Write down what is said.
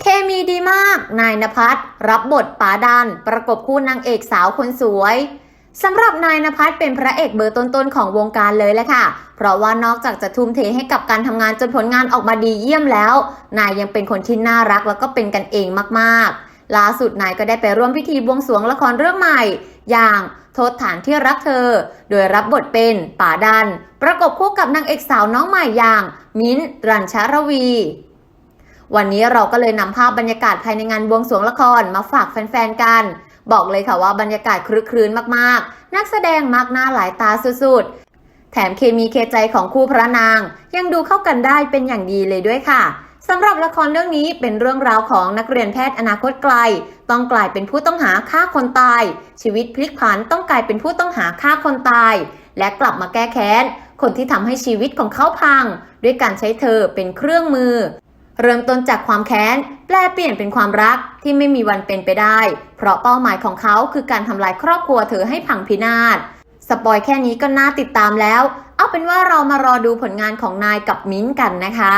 เคมีดีมาก นายนภัสรับบทป๋าดัน ประกบคู่นางเอกสาวคนสวยสำหรับนายนภัสเป็นพระเอกเบอร์ต้นๆของวงการเลยแหละค่ะ เพราะว่านอกจากจะทุ่มเทให้กับการทำงานจนผลงานออกมาดีเยี่ยมแล้ว นายยังเป็นคนที่น่ารักแล้วก็เป็นกันเองมากๆ ล่าสุดนายก็ได้ไปร่วมพิธีบวงสรวงละครเรื่องใหม่ อย่างโทษฐานที่รักเธอ โดยรับบทเป็นป๋าดัน ประกบคู่กับนางเอกสาวน้องใหม่อย่าง มิ้นท์รัญชารวี วันนี้เราก็เลยนำภาพบรรยากาศภายในงานบวงสรวงละครมาฝากแฟนๆกัน บอกเลยค่ะว่าบรรยากาศครึกครื้นมากๆ นักแสดงมากหน้าหลายตาสุดๆ แถมเคมีเคใจของคู่พระนาง ยังดูเข้ากันได้เป็นอย่างดีเลยด้วยค่ะสำหรับละครเรื่องนี้เป็นเรื่องราวของนักเรียนแพทย์อนาคตไกล ต้องกลายเป็นผู้ต้องหาฆ่าคนตาย ชีวิตพลิกผันต้องกลายเป็นผู้ต้องหาฆ่าคนตาย และกลับมาแก้แค้น คนที่ทำให้ชีวิตของเขาพัง ด้วยการใช้เธอเป็นเครื่องมือ เริ่มต้นจากความแค้น แปลเปลี่ยนเป็นความรักที่ไม่มีวันเป็นไปได้ เพราะเป้าหมายของเขาคือการทำลายครอบครัวเธอให้พังพินาศ สปอยแค่นี้ก็น่าติดตามแล้ว เอาเป็นว่าเรามารอดูผลงานของนายกับมิ้นกันนะคะ